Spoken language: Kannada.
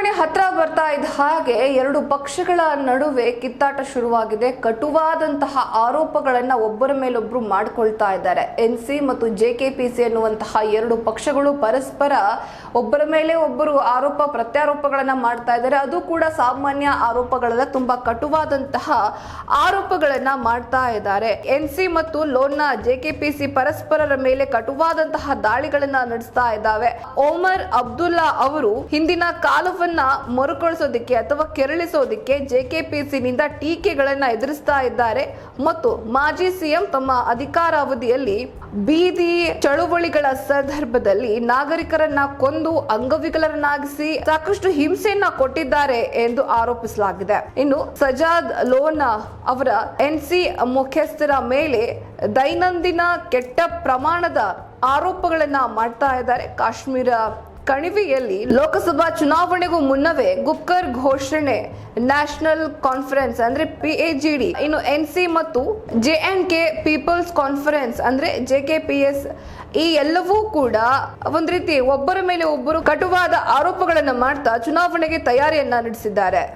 आणि हत्राव ಬರ್ತಾ ಇದ್ದ ಹಾಗೆ ಎರಡು ಪಕ್ಷಗಳ ನಡುವೆ ಕಿತ್ತಾಟ ಶುರುವಾಗಿದೆ. ಕಟುವಾದಂತಹ ಆರೋಪಗಳನ್ನ ಒಬ್ಬರ ಮೇಲೊಬ್ರು ಮಾಡ್ಕೊಳ್ತಾ ಇದ್ದಾರೆ. ಎನ್ ಸಿ ಮತ್ತು ಜೆ ಕೆ ಪಿ ಸಿ ಎನ್ನುವಂತಹ ಎರಡು ಪಕ್ಷಗಳು ಪರಸ್ಪರ ಒಬ್ಬರ ಮೇಲೆ ಒಬ್ಬರು ಆರೋಪ ಪ್ರತ್ಯಾರೋಪಗಳನ್ನ ಮಾಡ್ತಾ ಇದ್ದಾರೆ. ಅದು ಕೂಡ ಸಾಮಾನ್ಯ ಆರೋಪಗಳಲ್ಲ, ತುಂಬಾ ಕಟುವಾದಂತಹ ಆರೋಪಗಳನ್ನ ಮಾಡ್ತಾ ಇದ್ದಾರೆ. ಎನ್ ಸಿ ಮತ್ತು ಲೋನ್ನ ಜೆ ಕೆ ಪಿ ಸಿ ಪರಸ್ಪರರ ಮೇಲೆ ಕಟುವಾದಂತಹ ದಾಳಿಗಳನ್ನ ನಡೆಸ್ತಾ ಇದ್ದಾವೆ. ಓಮರ್ ಅಬ್ದುಲ್ಲಾ ಅವರು ಹಿಂದಿನ ಕಾಲವನ್ನ ಮರುಕಳಿಸೋದಕ್ಕೆ ಅಥವಾ ಕೆರಳಿಸೋದಕ್ಕೆ ಜೆಕೆಪಿಸಿ ನಿಂದ ಟೀಕೆಗಳನ್ನ ಎದುರಿಸ್ತಾ ಇದ್ದಾರೆ. ಮತ್ತು ಮಾಜಿ ಸಿಎಂ ತಮ್ಮ ಅಧಿಕಾರಾವಧಿಯಲ್ಲಿ ಬೀದಿ ಚಳುವಳಿಗಳ ಸಂದರ್ಭದಲ್ಲಿ ನಾಗರಿಕರನ್ನ ಕೊಂದು ಅಂಗವಿಕಲರನ್ನಾಗಿಸಿ ಸಾಕಷ್ಟು ಹಿಂಸೆಯನ್ನ ಕೊಟ್ಟಿದ್ದಾರೆ ಎಂದು ಆರೋಪಿಸಲಾಗಿದೆ. ಇನ್ನು ಸಜಾದ್ ಲೋನಾ ಅವರ ಎನ್ಸಿ ಮುಖ್ಯಸ್ಥರ ಮೇಲೆ ದೈನಂದಿನ ಕೆಟ್ಟ ಪ್ರಮಾಣದ ಆರೋಪಗಳನ್ನ ಮಾಡ್ತಾ ಇದ್ದಾರೆ. ಕಾಶ್ಮೀರ ಕಣಿವೆಯಲ್ಲಿ ಲೋಕಸಭಾ ಚುನಾವಣೆಗೂ ಮುನ್ನವೇ ಗುಪ್ಕರ್ ಘೋಷಣೆ, ನ್ಯಾಷನಲ್ ಕಾನ್ಫರೆನ್ಸ್ ಅಂದ್ರೆ ಡಿ ಇನ್ನು ಎನ್ ಸಿ ಮತ್ತು J and K people's conference ಅಂದ್ರೆ ಜೆ ಕೆ ಪಿ ಎಸ್ ಈ ಎಲ್ಲವೂ ಕೂಡ ಒಂದ್ ರೀತಿ ಒಬ್ಬರ ಮೇಲೆ ಒಬ್ಬರು ಕಟುವಾದ ಆರೋಪಗಳನ್ನು ಮಾಡ್ತಾ ಚುನಾವಣೆಗೆ ತಯಾರಿಯನ್ನ ನಡೆಸಿದ್ದಾರೆ.